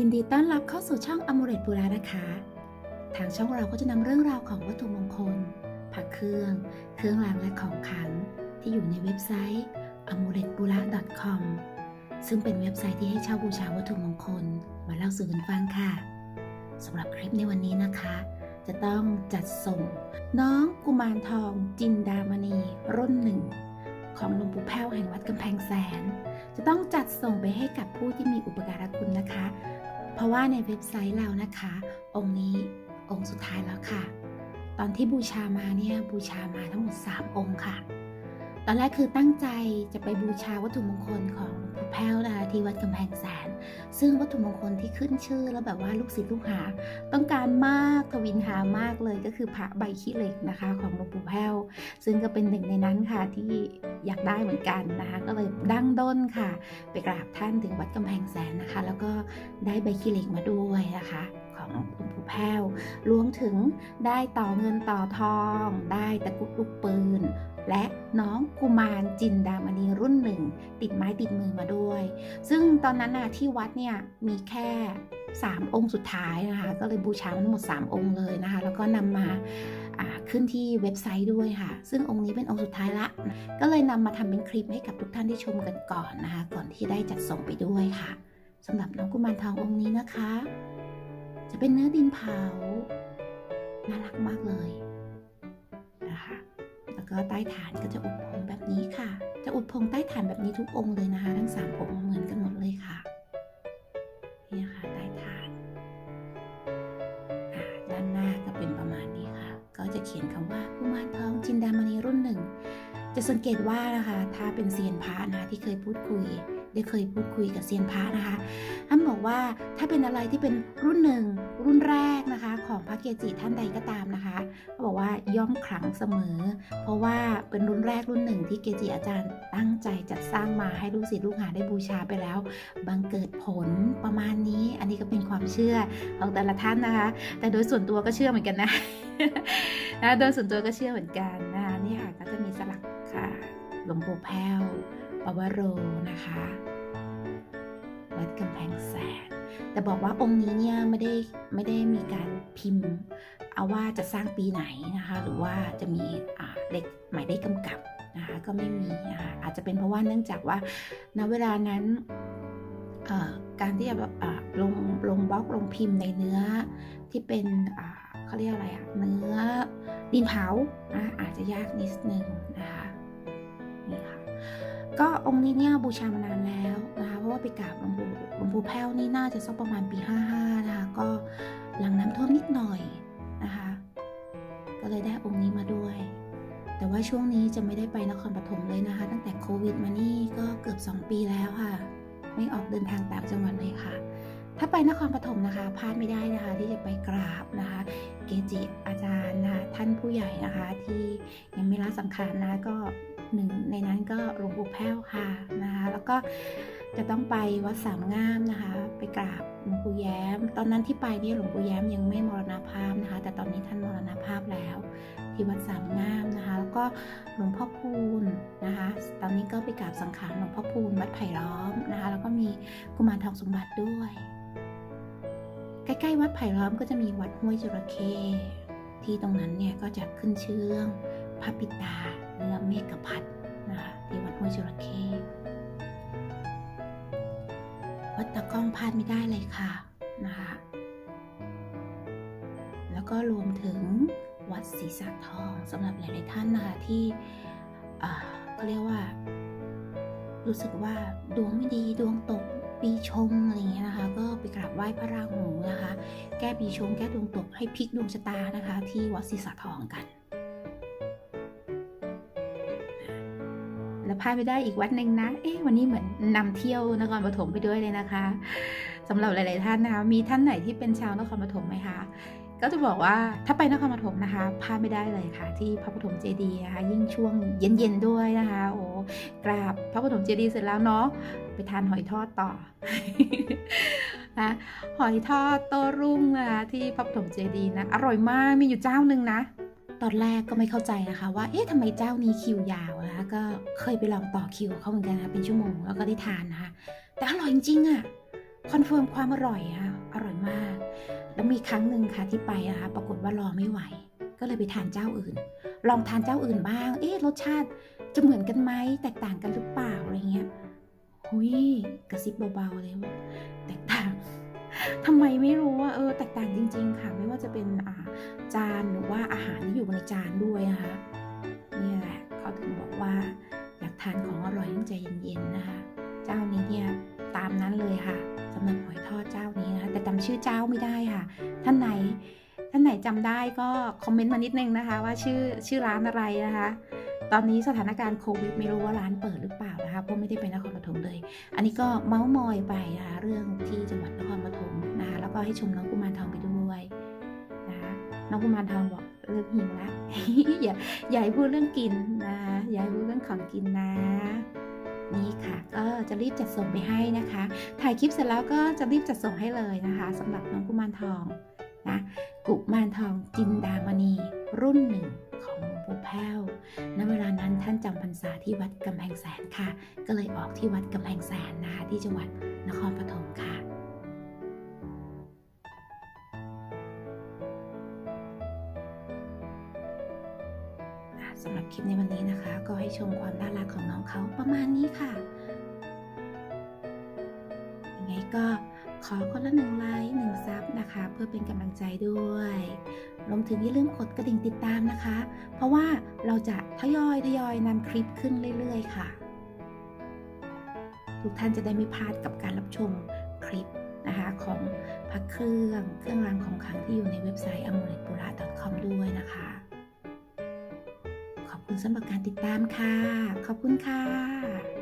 ยินดีต้อนรับเข้าสู่ช่องอม r เรตบูรานะคะ ทางช่องเราก็จะนำเรื่องราวของวัตถุมงคล ผักเครื่อง เครื่องรางและของขลังที่อยู่ในเว็บไซต์ a m u l e t b u r a com ซึ่งเป็นเว็บไซต์ที่ให้เช่าบูชาวัตถุมงคล มาเล่าสู่กันฟังค่ะสำหรับคลิปในวันนี้นะคะ จะต้องจัดส่ง น้องกุมารทอง จินดามณีรุ่นหนึ่งของหลวงปู่แพ้วแห่งวัดกำแพงแสน จะต้องจัดส่งไปให้กับผู้ที่มีอุปการะคุณนะคะ เพราะว่าในเว็บไซต์เรานะคะ องค์นี้องค์สุดท้ายแล้วค่ะ ตอนที่บูชามาเนี่ยบูชามาทั้งหมด 3 องค์ค่ะ ตอนแรกคือตั้งใจจะไปบูชาวัตถุมงคลของหลวงปู่แพ้วนะคะที่วัดกำแพงแสน ซึ่งวัตถุมงคลที่ขึ้นชื่อแล้วแบบว่าลูกศิษย์ลูกหา ต้องการมากทวินหามากเลยก็คือพระใบขี้เหล็กนะคะของหลวงปู่แพ้ว ซึ่งก็เป็นหนึ่งในนั้นค่ะที่อยากได้เหมือนกันนะคะก็เลยดั้งด้นค่ะ ไปกราบท่านถึงวัดกำแพงแสนนะคะ แล้วก็ได้ใบขี้เหล็กมาด้วยนะคะ ของหลวงปู่แพ้วรวมถึงได้ต่อเงินต่อทอง ได้ตะกุดลูกปืน และน้องกุมารจินดามณีรุ่นหนึ่ง ติดไม้ติดมือมาด้วย ซึ่งตอนนั้นนะที่วัดเนี่ยมีแค่ 3 องค์สุดท้ายนะคะ ก็เลยบูชามันทั้งหมด 3 องค์เลยนะคะ แล้วก็นำมาอ่าขึ้นที่เว็บไซต์ด้วยค่ะ ซึ่งองค์นี้เป็นองค์สุดท้ายละ ก็เลยนำมาทำเป็นคลิปให้กับทุกท่านที่ชมกันก่อนนะคะ ก่อนที่ได้จัดส่งไปด้วยค่ะสำหรับน้องกุมารทององค์นี้นะคะ จะเป็นเนื้อดินเผา น่ารักมากเลยนะคะ แล้วก็ใต้ฐานก็จะอุดพงแบบนี้ค่ะ จะอุดพงใต้ฐานแบบนี้ทุกองค์เลยนะคะ ทั้งสามองค์เหมือนกันหมดเลยค่ะ นี่ค่ะใต้ฐานด้านหน้าก็เป็นประมาณนี้ค่ะ ก็จะเขียนคำว่ากุมารทองจินดามณีรุ่นหนึ่ง จะสังเกตว่านะคะ ถ้าเป็นเซียนพระนะที่เคยพูดคุย ได้เคยพูดคุยกับเซียนพระนะคะท่านบอกว่าถ้าเป็นอะไรที่เป็นรุ่นหนึ่งรุ่นแรกนะคะ ของพระเกจิท่านใดก็ตามนะคะเขาบอกว่าย่อมขลังเสมอ เพราะว่าเป็นรุ่นแรกรุ่นหนึ่งที่เกจิอาจารย์ตั้งใจจัดสร้างมาให้ลูกศิษย์ลูกหาได้บูชาไปแล้วบังเกิดผลประมาณนี้ อันนี้ก็เป็นความเชื่อของแต่ละท่านนะคะ แต่โดยส่วนตัวก็เชื่อเหมือนกันนะนะโดยส่วนตัวก็เชื่อเหมือนกันนะคะนี่ค่ะก็จะมีสลักค่ะหลวงปู่แพ้วปวโรนะคะ วัดกำแพงแสนแต่บอกว่าองค์นี้เนี่ยไม่ได้ไม่ได้มีการพิมพ์ เอาว่าจะสร้างปีไหนนะคะ หรือว่าจะมีอ่าเลขหมายเลขกำกับนะคะก็ไม่มีนะคะอาจจะเป็นเพราะว่าเนื่องจากว่าณเวลานั้นเอ่อการที่จะแบบอ่าลงลงบล็อกลงพิมพ์ในเนื้อที่เป็นอ่าเขาเรียกอะไรอะเนื้อดินเผาอะอาจจะยากนิดนึงนะคะนี่ค่ะ ก็องค์นี้เนี่ยบูชามานานแล้วนะคะเพราะว่าไปกราบหลวงปู่หลวงปู่แพ้วนี่น่าจะสักประมาณปี 55 นะคะ ก็หลังน้ำท่วมนิดหน่อยนะคะ ก็เลยได้องค์นี้มาด้วย แต่ว่าช่วงนี้จะไม่ได้ไปนครปฐมเลยนะคะ ตั้งแต่โควิดมานี่ก็เกือบ 2 ปีแล้วค่ะ ไม่ออกเดินทางต่างจังหวัดเลยค่ะ ถ้าไปนครปฐมนะคะพลาดไม่ได้นะคะ ที่จะไปกราบนะคะ เกจิอาจารย์นะคะท่านผู้ใหญ่นะคะ ที่ยังไม่ละสังขารนะก็ หนึ่งในนั้นก็หลวงปู่แพ้วค่ะนะคะแล้วก็จะต้องไปวัดสามงามนะคะ ไปกราบหลวงปู่แย้ม ตอนนั้นที่ไปเนี่ยหลวงปู่แย้มยังไม่มรณภาพนะคะ แต่ตอนนี้ท่านมรณภาพแล้ว ที่วัดสามงามนะคะ แล้วก็หลวงพ่อพูนนะคะ ตอนนี้ก็ไปกราบสังขารหลวงพ่อพูนวัดไผ่ล้อมนะคะ แล้วก็มีกุมารทองสมบัติด้วย ใกล้ๆวัดไผ่ล้อมก็จะมีวัดห้วยจระเข้ที่ตรงนั้นเนี่ยก็จะขึ้นชื่อเรื่องพระปิตา เนื้อเมฆพัดนะคะที่วัดห้วยจระเข้วัดตะก้องพลาดไม่ได้เลยค่ะนะคะแล้วก็รวมถึงวัดศรีสะทองสำหรับหลายๆท่านนะคะที่เขาเรียกว่า รู้สึกว่าดวงไม่ดีดวงตกปีชงอะไรเงี้ยนะคะ ก็ไปกราบไหว้พระราหูนะคะ แก้ปีชงแก้ดวงตกให้พลิกดวงชะตานะคะ ที่วัดศรีสะทองกัน แล้วพาไปได้อีกวัดหนึ่งนะเอ๊ะวันนี้เหมือนนำเที่ยวนครปฐมไปด้วยเลยนะคะสำหรับหลาย ๆ ท่านนะคะมีท่านไหนที่เป็นชาวนครปฐมไหมคะก็จะบอกว่าถ้าไปนครปฐมนะคะพลาดไม่ได้เลยค่ะ ที่พระปฐมเจดีย์นะคะยิ่งช่วงเย็นๆด้วยนะคะ โอ้กราบพระปฐมเจดีย์เสร็จแล้วเนาะไปทานหอยทอดต่อนะหอยทอดโตรุ่งนะคะที่พระปฐมเจดีย์นะอร่อยมากมีอยู่เจ้าหนึ่งนะ ตอนแรกก็ไม่เข้าใจนะคะว่า เอ๊ะทำไมเจ้านี้คิวยาวนะคะก็เคยไปลองต่อคิวเขาเหมือนกันนะเป็นชั่วโมงแล้วก็ได้ทานนะคะ แต่อร่อยจริงๆอะ่ะคอนเฟิร์มความอร่อยค่ะอร่อยมาก แล้วมีครั้งหนึ่งค่ะที่ไปนะคะปรากฏว่ารอไม่ไหว ก็เลยไปทานเจ้าอื่น ลองทานเจ้าอื่นบ้าง เอ๊ะรสชาติจะเหมือนกันไหมแตกต่างกันหรือเปล่าอะไรเงี้ยหุยกระซิบเบาๆเลยว่าแตก ต่างทำไมไม่รู้ว่าเออแตกต่างจริง ๆ ค่ะ ไม่ว่าจะเป็นอ่าจานหรือว่าอาหารที่อยู่ในจานด้วยนะคะนี่แหละเขาถึงบอกว่า อยากทานของอร่อยต้องใจเย็นๆนะคะ เจ้านี้เนี่ยตามนั้นเลยค่ะสำหรับหอยทอดเจ้านี้นะคะแต่จำชื่อเจ้าไม่ได้ค่ะ ท่านไหนท่านไหนจำได้ก็คอมเมนต์มานิดนึงนะคะ ว่าชื่อชื่อร้านอะไรนะคะตอนนี้สถานการณ์โควิดไม่รู้ว่าร้านเปิดหรือเปล่านะคะเพราะไม่ได้ไปนครปฐมเลย อันนี้ก็เมาส์มอยไปนะคะเรื่องที่จังหวัดนครปฐม ให้ชมน้องกุมารทองไปด้วยนะคะน้องกุมารทองบอกเริ่มหิวล้วอย่าอย่าพูดเรื่องกินนะอย่าพูดเรื่องของกินนะนี่ค่ะก็จะรีบจัดส่งไปให้นะคะ ถ่ายคลิปเสร็จแล้วก็จะรีบจัดส่งให้เลยนะคะสำหรับน้องกุมารทองนะกุมารทองจินดามณีรุ่นหนึ่งของหลวงปู่แพ้วณเวลานั้นท่านจำพรรษาที่วัดกำแพงแสนค่ะ ก็เลยออกที่วัดกำแพงแสนนะคะที่จังหวัดนครปฐมค่ะ รับคลิปในวันนี้นะคะ ก็ให้ชมความน่ารักของน้องเขาประมาณนี้ค่ะ ยังไงก็ขอคนละหนึ่งไลค์หนึ่งซับนะคะ เพื่อเป็นกำลังใจด้วย รวมถึงอย่าลืมกดกระดิ่งติดตามนะคะ เพราะว่าเราจะทยอยทยอยนำคลิปขึ้นเรื่อยๆ ค่ะ ทุกท่านจะได้ไม่พลาดกับการรับชมคลิปนะคะของพักเครื่องเครื่องรางของขลังที่อยู่ในเว็บไซต์ a m u l e t p u r a c o m ด้วยนะคะ ขอบคุณสำหรับการติดตามค่ะ ขอบคุณค่ะ